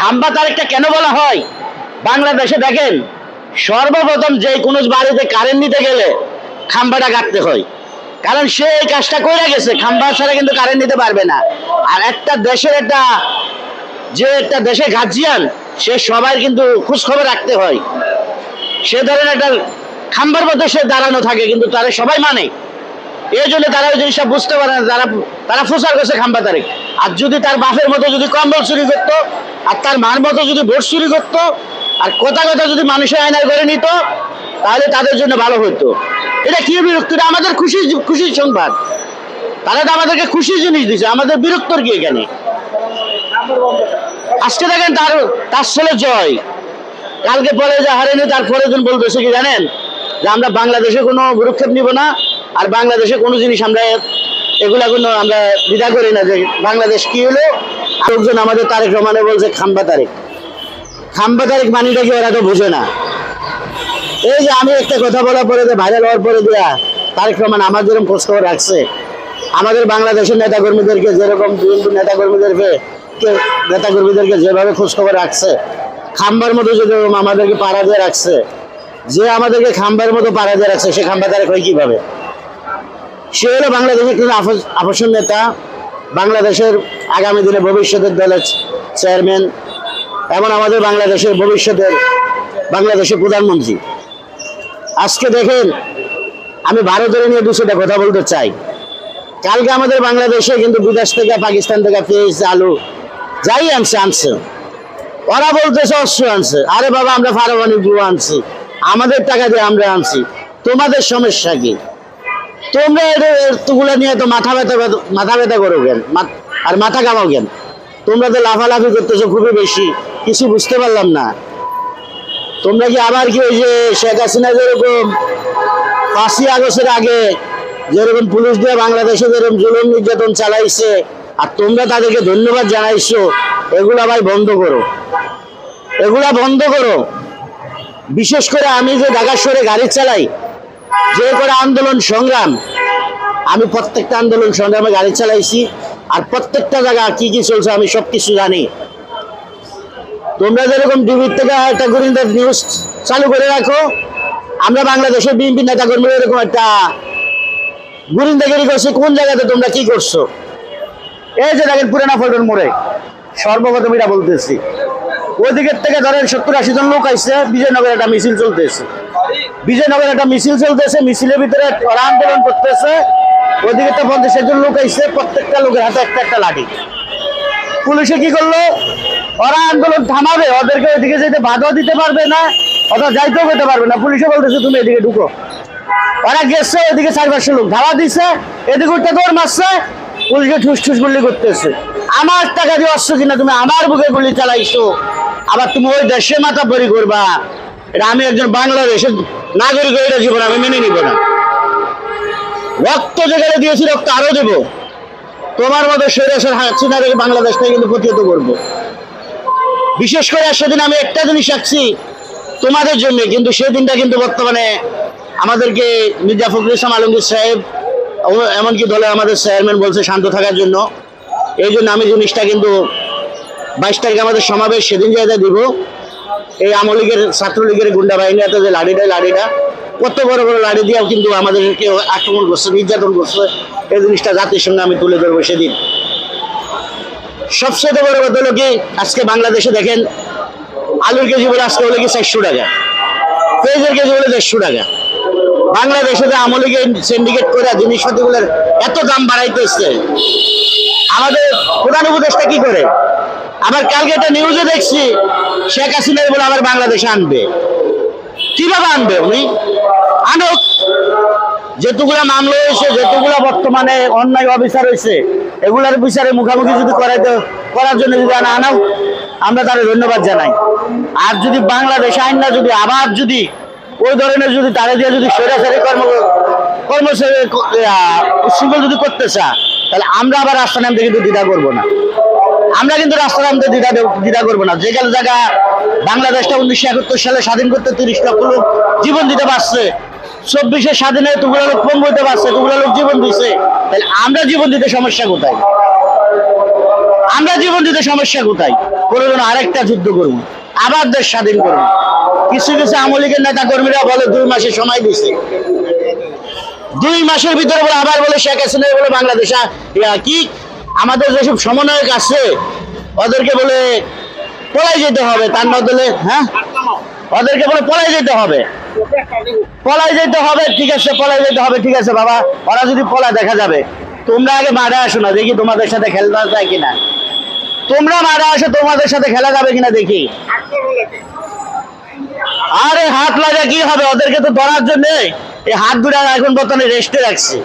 খাম্বা তারেকটা কেন বলা হয়? বাংলাদেশে দেখেন, সর্বপ্রথম যে কোনো বাড়িতে কারেন্ট নিতে গেলে খাম্বাটা কাটতে হয়। কারণ সে এই কাজটা করে গেছে, খাম্বা ছাড়া কিন্তু কারেন্ট নিতে পারবে না। আর একটা দেশের একটা, যে একটা দেশে গার্জিয়ান সে সবাই কিন্তু খোঁজ খবর রাখতে হয়। সে ধরেন একটা খাম্বার মধ্যে সে দাঁড়ানো থাকে, কিন্তু তারা সবাই মানে। এই জন্য তারা ওই জিনিসটা বুঝতে পারে না তারা তারা ফুসার করছে খাম্বা তারিখ আর যদি তার বাপের মতো যদি কম্বল চুরি করতো আর তার মার মতো যদি ভোট চুরি করতো, আর কথা কথা যদি মানুষের আয়নায় করে নিত, তাহলে তাদের জন্য ভালো হতো এটা কি বিরক্তটা আমাদের খুশি খুশির সংবাদ। তারা তো আমাদেরকে খুশির জিনিস দিছে। আমাদের বিরক্তর কি এখানে? আজকে দেখেন তার তার ছেলে জয়। কালকে পরে যে হারেনি তার পরের দিন বলতেছে কি জানেন? যে আমরা বাংলাদেশে কোনো ভূরক্ষেপ নিব না। আর বাংলাদেশে কোনো জিনিস আমরা এগুলা কোনো আমরা দ্বিধা করি না যে বাংলাদেশ কি হলো? আরেকজন আমাদের তারেক রহমানে বলছে, খাম্বা তারেক। খাম্বা তারেক মানিটা কি ওরা তো বুঝে না। এই যে আমি একটা কথা বলার পরে যে ভাইরাল হওয়ার পরে দিয়া তারেক রহমান আমার যেরকম খোঁজখবর রাখছে, আমাদের বাংলাদেশের নেতাকর্মীদেরকে যেরকম বিএনপি নেতাকর্মীদেরকে নেতাকর্মীদেরকে যেভাবে খোঁজখবর রাখছে, খাম্বার মতো যেরকম আমাদেরকে পাড়া দিয়ে রাখছে, যে আমাদেরকে খাম্বার মতো পাড়া দিয়ে রাখছে, সে খাম্বা তারেক হয় কীভাবে? সে হলো বাংলাদেশের কোনো আকর্ষণ নেতা, বাংলাদেশের আগামী দিনে ভবিষ্যতের দলের চেয়ারম্যান এমন আমাদের বাংলাদেশের ভবিষ্যতের বাংলাদেশের প্রধানমন্ত্রী। আজকে দেখেন, আমি ভারতের নিয়ে দুশোটা কথা বলতে চাই। কালকে আমাদের বাংলাদেশে কিন্তু বিদেশ থেকে, পাকিস্তান থেকে পেঁয়াজ আলু, যাই আনছে আনছে। ওরা বলতেছে, অস্ত্র আনছে। আরে বাবা, আমরা পারমাণবিক আনছি। আমাদের টাকা দিয়ে আমরা আনছি। তোমাদের সমস্যা কি? তোমরা এগুলো নিয়ে তো মাথা ব্যথা মাথা ব্যথা করো কেন? আর মাথা কামাও কেন? তোমরা তো লাফালাফি করতেছো খুবই বেশি, কিছু বুঝতে পারলাম না। তোমরা কি আবার কি ওই যে শেখ হাসিনা যেরকম পাঁচই আগস্টের আগে যেরকম পুলিশ দিয়ে বাংলাদেশে যেরকম জুলুম নির্যাতন চালাইছে, আর তোমরা তাদেরকে ধন্যবাদ জানাইছো, এগুলা ভাই বন্ধ করো। এগুলা বন্ধ করো। বিশেষ করে আমি যে ঢাকা শহরে গাড়ি চালাই যে করে আন্দোলন সংগ্রাম, আমি প্রত্যেকটা আন্দোলন সংগ্রামে গাড়ি চালাইছি, আর প্রত্যেকটা জায়গা কি কি চলছে আমি সব কিছু জানি। তোমরা যেরকম টিভির থেকে একটা গোরিন্দার নিউজ চালু করে রাখো, আমরা বাংলাদেশের বিএনপি নেতা কর্মীরা এরকম একটা গোরিন্দাগিরি করছি, কোন জায়গাতে তোমরা কি করছ? এই যে দেখেন পুরানা ফল্টন মোড়ে, সর্বপ্রথম এটা বলতেছি। ওই দিকের থেকে ধরেন সত্তর আশি জন লোক আইসে, বিজয়নগরে একটা মিছিল চলতেছে। বিজয়নগর একটা মিছিল চলতেছে, মিছিলের ভিতরে আন্দোলন করতেছে। ওইদিকে তো পঞ্চাশ জন লোক আইসে প্রত্যেকটা লোকের হাতে একটা একটা লাঠি। পুলিশে কি করল? ওরা আন্দোলন থামাবে, ওদেরকে ওইদিকে যেতে বাধাও দিতে পারবে না অথবা যাইতেও যেতে পারবে না। পুলিশে বলতেছে, তুমি এদিকে ঢুকো। ওরা গেছে, ওইদিকে চার পাঁচশো লোক ধাওয়া দিছে, এদিকে উঠতে দৌড় মারছে, পুলিশে ঠুস ঠুস গুলি করতেছে। আমার টাকা দিয়ে অস্ত্র কিনা তুমি আমার বুকে গুলি চালাইছো, আবার তুমি ওই দেশে মাথা বড়ি করবা। এটা আমি একজন বাংলাদেশের নাগরিক, এটা জীবন আমি মেনে নিব না। রক্ত যেখানে দিয়েছি, রক্ত আরও দেবো। তোমার মতো সৈরাসের হাসিনা রেখে বাংলাদেশটা কিন্তু প্রতিহত করব। বিশেষ করে সেদিন আমি একটা জিনিস রাখছি তোমাদের জন্য, কিন্তু সেই দিনটা কিন্তু বর্তমানে আমাদেরকে মির্জা ফখরুল ইসলাম আলমগীর সাহেব এমনকি দলে আমাদের চেয়ারম্যান বলছে শান্ত থাকার জন্য। এই জন্য আমি জিনিসটা কিন্তু বাইশ তারিখে আমাদের সমাবেশ, সেদিন জায়গা দিব। এই আমলীগের ছাত্রলীগের গুন্ডা বাহিনী, এত যে লাড়িটা লাড়িটা কত বড় বড় লাড়ি দিয়েও কিন্তু আমাদেরকে আক্রমণ করছে, নির্যাতন করছে। এই জিনিসটা জাতির সঙ্গে আমি তুলে ধরবো সেদিন। সবচেয়ে বড় কথা হলো কি, আজকে বাংলাদেশে দেখেন, আলুর কেজি বলে আজকে হলো কি চারশো টাকা। পেঁয়াজের কেজি বলে দেড়শো টাকা। বাংলাদেশে যে আমলিকে সিন্ডিকেট করে জিনিসপাতিগুলোর এত দাম বাড়াইতেছে। আমাদের প্রধান উপদেশটা কি করে? আবার কালকে একটা নিউজে দেখছি, শেখ হাসিনা বলে আবার বাংলাদেশে আনবে। কীভাবে আনবে উনি? আনুক। যেতুগুলা মামলা হয়েছে যেতুগুলা বর্তমানে অন্যায় অবিচার হয়েছে, এগুলার বিচারে মুখামুখি যদি করাইতে, করার জন্য যদি আনা আনাও, আমরা তার ধন্যবাদ জানাই। আর যদি বাংলাদেশ আইন না যদি, আবার যদি ওই ধরনের যদি তারা দিয়ে যদি সৈরাচারী কর্ম কর্ম উশৃঙ্খল যদি করতে চা তাহলে আমরা আবার রাস্তা নামতে কিন্তু দ্বিধা করব না। আমরা কিন্তু রাস্তা নামতে দ্বিধা দ্বিধা করব না। যেখানে জায়গা বাংলাদেশটা উনিশশো একাত্তর সালে স্বাধীন করতে তিরিশ লক্ষ লোক জীবন দিতে পারছে। চব্বিশে স্বাধীনে তুগুলা লোক পঙ্গু হতে পারছে তুগুলা লোক জীবন দিছে। তাহলে আমরা জীবন দিতে সমস্যা কোথায়? আমরা জীবন দিতে সমস্যা কোথায়? প্রয়োজন আরেকটা যুদ্ধ করব আবার দেশ স্বাধীন করব কিছু কিছু আমলিগের নেতা কর্মীরা বলে, দুই মাসের সময় দিছে। দুই মাসের ভিতরে বলে, আবার বলে শেখ হাসিনা বলে বাংলাদেশ কি আমাদের যেসব সমন্বয়ক আছে, ওদেরকে বলে পলাই যেতে হবে। তার বদলে হ্যাঁ? ওদেরকে বলে পলাই যেতে হবে। পলাই যেতে হবে, ঠিক আছে, পলাই যেতে হবে, ঠিক আছে, বাবা। ওরা যদি পলা দেখা যাবে। তোমরা আগে মাঠে আসো না, দেখি তোমাদের সাথে খেলতে যায় কিনা। তোমরা মাঠে আসো, তোমাদের সাথে খেলা যাবে কিনা দেখি। আরে হাত লাগা কি হবে? ওদেরকে তো ধরার জন্য এই হাত দুটা এখন বর্তমানে রেস্টে রাখছি।